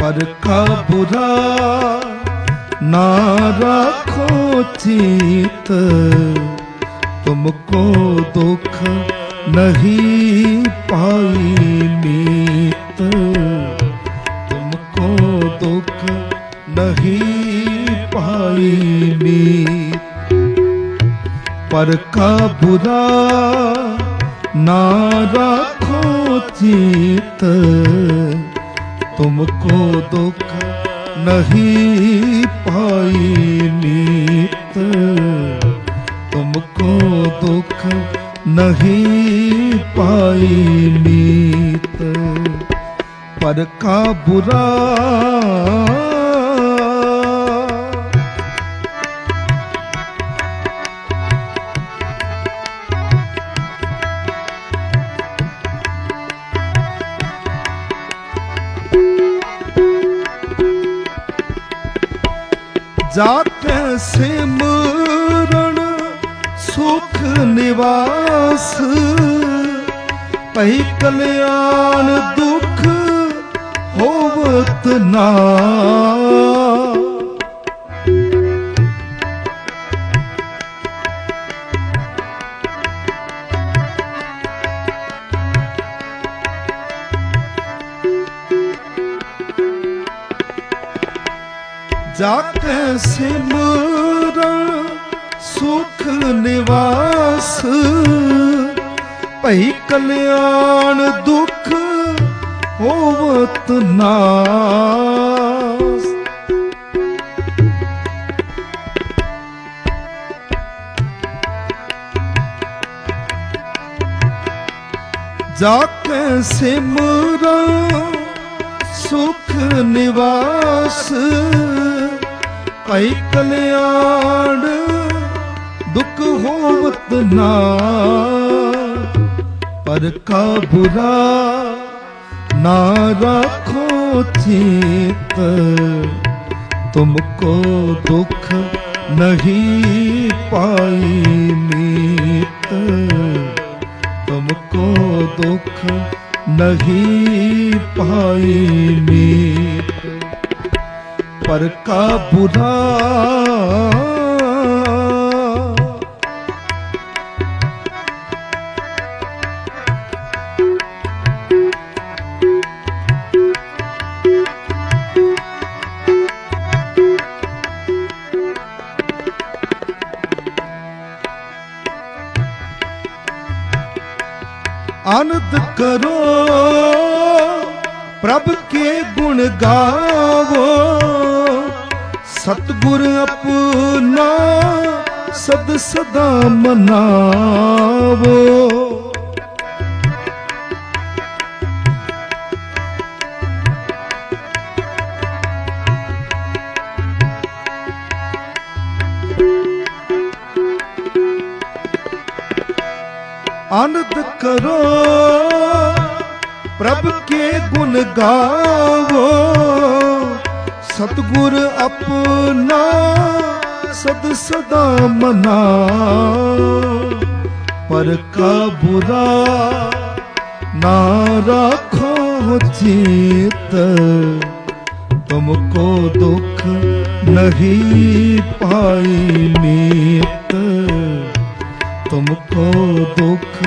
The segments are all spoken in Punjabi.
ਪਰ ਕਾ ਬੁਰਾ ਨਾ ਰੱਖੋ ਚੀਤ। ਤੁਮ ਕੋ ਦੁਖ ਨਹੀਂ ਪਾਈ ਮੀਤ। ਤੁਮ ਕੋ ਦੁਖ ਨਹੀਂ ਪਾਈ ਮੀਤ। ਪਰ ਕਾ ਬੁਰਾ ਨਾ ਰੱਖੋ ਚੀਤ। तुमको दुख नहीं पाई नीत तुमको दुख नहीं पाई नीत पर का बुरा ਜਾਤ ਸਿਮਰਨ ਸੁਖ ਨਿਵਾਸ। ਪਈ ਕਲਿਆਣ ਦੁਖ ਹੋਵਤ ਨਾ। ਜਾਕੇ ਸਿਮਰਨ ਸੁਖ ਨਿਵਾਸ। ਭਈ ਕਲਿਆਣ ਦੁਖ ਹੋਵਤ ਨਾਸ। ਜਾਕੇ ਸਿਮਰਨ ਸੁਖ ਨਿਵਾਸ। ਭਈ ਕਲਿਆਣ, ਦੁਖ ਹੋਵਤ ਨਾ। ਪਰ ਕਾ ਬੁਰਾ ਨਾ ਰੱਖੋ ਚੇਤ। ਤੁਮਕੋ ਦੁੱਖ ਨਹੀਂ ਪਾਈ ਨੀਤ ਤੁਮਕੋ ਦੁੱਖ ਨਹੀਂ ਪਾਈ ਨੀਤ ਪਰ ਕਾ ਬੁਰਾ ਆਨੰਦ ਕਰੋ ਪ੍ਰਭ ਕੇ ਗੁਣ ਗਾਵੋ ਸਤਗੁਰ ਆਪਣਾ ਸਦ ਸਦਾ ਮਨਾਵੋ। ਆਨੰਦ ਕਰੋ ਪ੍ਰਭ ਕੇ ਗੁਣ ਗਾਵੋ। ਸਤਗੁਰ ਆਪਣਾ ਸਦ ਸਦਾ ਮਨਾ। ਪਰ ਕਾ ਬੁਰਾ ਨਾ ਰੱਖੋ ਚਿਤ ਤੁਮ ਕੋ ਦੁਖ ਨਹੀਂ ਪਾਈ ਮੀਤ। ਤੁਮ ਕੋ ਦੁਖ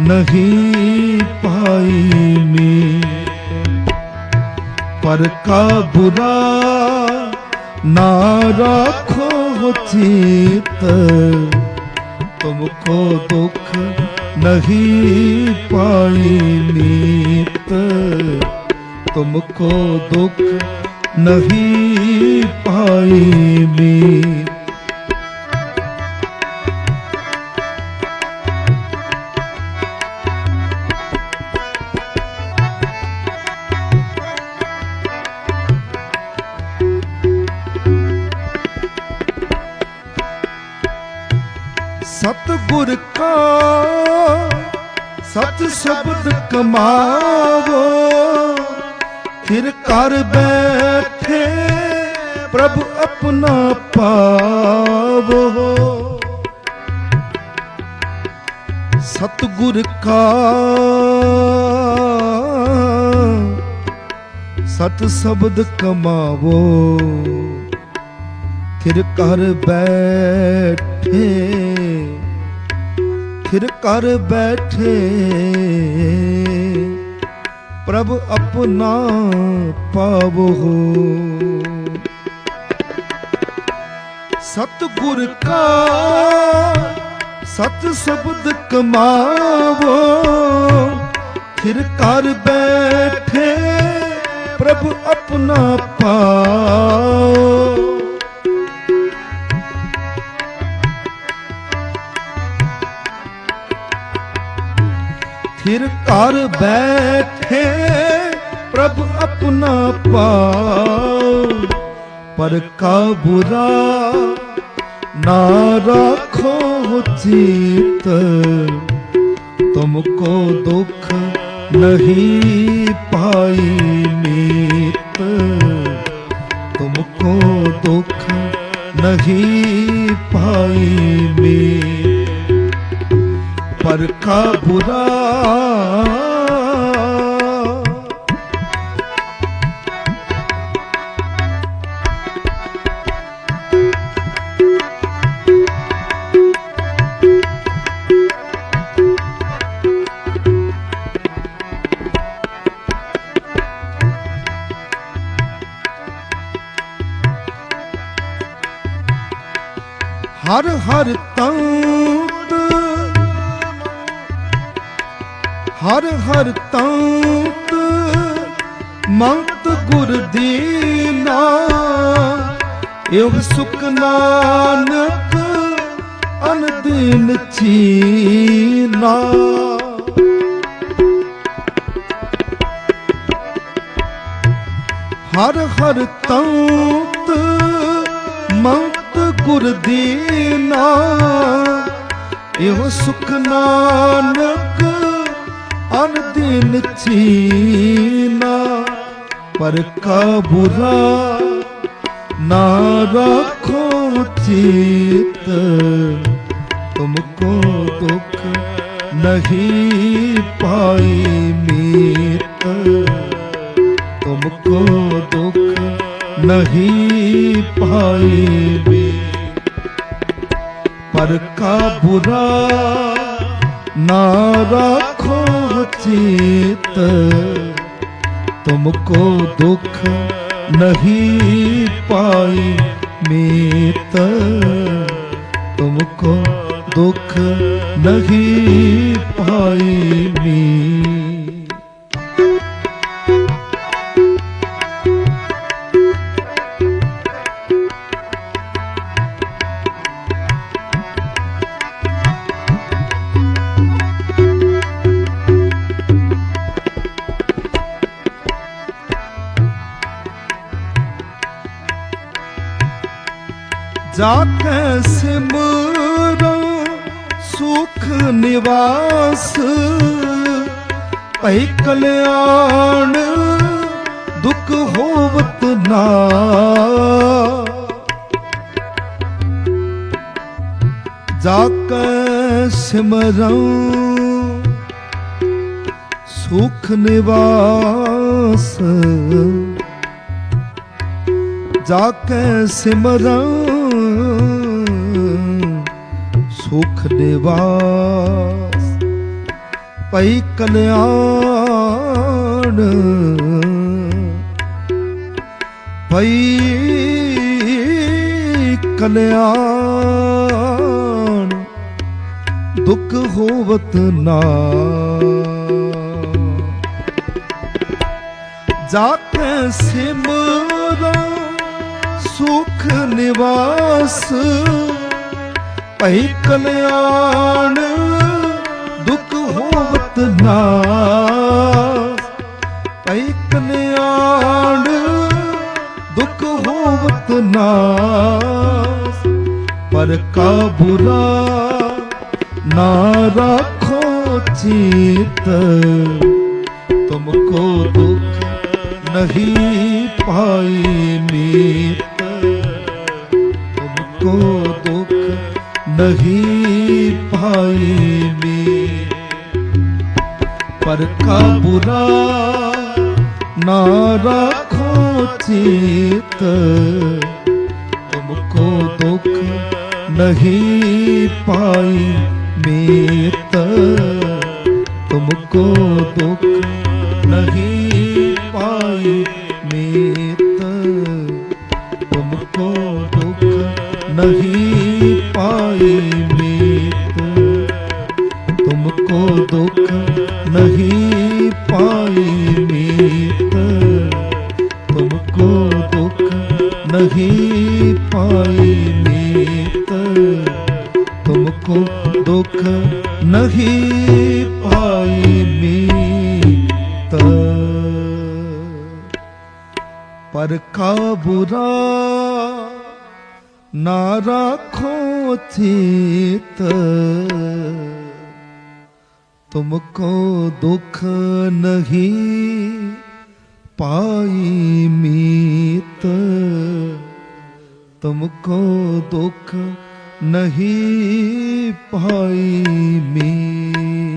ਨਹੀਂ ਪਾਈ ਮੀਤ। पर का बुरा ना राखो चित तुमको दुख नहीं पाई नीत तुमको दुख नहीं पाई मीत ਸਤਗੁਰ ਕਾ, ਸਤ ਸ਼ਬਦ ਕਮਾਵੋ। ਫਿਰ ਕਰ ਬੈਠੇ ਪ੍ਰਭ ਆਪਣਾ ਪਾਵੋ। ਸਤਗੁਰ ਕਾ, ਸਤ ਸ਼ਬਦ ਕਮਾਵੋ। ਫਿਰ ਕਰ ਬੈਠੇ ਫਿਰ ਕਰ ਬੈਠੇ। ਪ੍ਰਭ ਆਪਣਾ ਪਾਵੋ ਸਤਿਗੁਰ ਕਾ ਸਤ ਸ਼ਬਦ ਕਮਾਵੋ। ਫਿਰ ਕਰ ਬੈਠੇ ਪ੍ਰਭ ਆਪਣਾ ਪਾਓ ਫਿਰ ਘਰ ਬੈਠੇ ਪ੍ਰਭ ਆਪਣਾ ਪਾਓ ਪਰ ਕਾ ਬੁਰਾ ਨਾ ਰੱਖੋ ਚੀਤ ਤੁਮਕੋ ਦੁੱਖ ਨਹੀਂ ਪਾਈ ਨੀਤ ਤੁਮਕੋ ਦੁੱਖ ਨਹੀਂ ਪਾਈ ਮੀਤ। ਪਰ ਬੁਰਾ। ਹਰ ਹਰ ਤੰਤ ਹਰ ਹਰ ਤੰਤ ਮੰਤ ਗੁਰ ਦੀਨਾ ਇਹ ਸੁਖ ਨਾਨਕ ਅਨ ਚੀਨਾ ਹਰ ਹਰ ਤੰਤ ਮੰਤ ਗੁਰ ਦੀਨਾ ਇਹੋ ਸੁਖ ਨਾਨਕ ਅਨ ਦਿਨ ਚੀਨਾ ਪਰ ਕਾ ਬੁਰਾ ਨਾ ਰੱਖੋ ਚੀਤ। ਤੁਮਕੋ ਦੁਖ ਨਹੀਂ ਪਾਈ ਮੀਤ। ਤੁਮਕੋ ਦੁਖ ਨਹੀਂ ਪਾਈ ਮੀਤ। ਪਰ ਕਾ ਬੁਰਾ ਨਾ ਰੱਖੋ ਚੀਤ ਤੁਮਕੋ ਦੁਖ ਨਹੀਂ ਪਾਈ ਮੀਤ। ਤੁਮਕੋ ਦੁਖ ਨਹੀਂ ਪਾਈ ਮੀਤ। ਜਾ ਕੇ ਸਿਮਰੋ ਸੁਖ ਨਿਵਾਸ ਭਈ ਕਲਿਆਣ ਦੁਖ ਹੋਵਤ ਨਾ ਜਾ ਕੇ ਸਿਮਰੋ ਸੁਖ ਨਿਵਾਸ ਜਾ ਕੇ ਸਿਮਰਾਂ ਸੁਖ ਨਿਵਾਸ ਪਈ ਕਲਿਆਣ। ਪਈ ਕਲਿਆਣ ਦੁੱਖ ਹੋਵਤ ਨਾ। ਜਾਤ ਕੇ ਸੁਖ ਨਿਵਾਸ ਭਈ ਕਲਿਆਣ, ਦੁਖ ਹੋਵਤ ਨਾਸ ਭਈ ਕਲਿਆਣ, ਦੁਖ ਹੋਵਤ ਨਾਸ ਪਰ ਕਾ ਬੁਰਾ ਨਾ ਰੱਖੋ ਚੀਤ। ਤੁਮਕੋ ਦੁਖ ਨਹੀਂ ਪਾਈ ਮੀਤ ਨਹੀਂ ਪਾਈ ਮੀ। ਪਰ ਕਾ ਬੁਰਾ ਨਾ ਰੱਖੋ ਚਿਤ। ਤੁਮ ਕੋ ਦੁਖ ਨਹੀਂ ਪਾਈ ਮੇਤ। ਤੁਮ ਕੋ ਦੁਖ ਨਹੀਂ ਪਾਈ ਮੇਤ। ਨਹੀਂ पाई राखो चित तुमको दुख नहीं पाई मीत तुमको दुख नहीं पाई मीत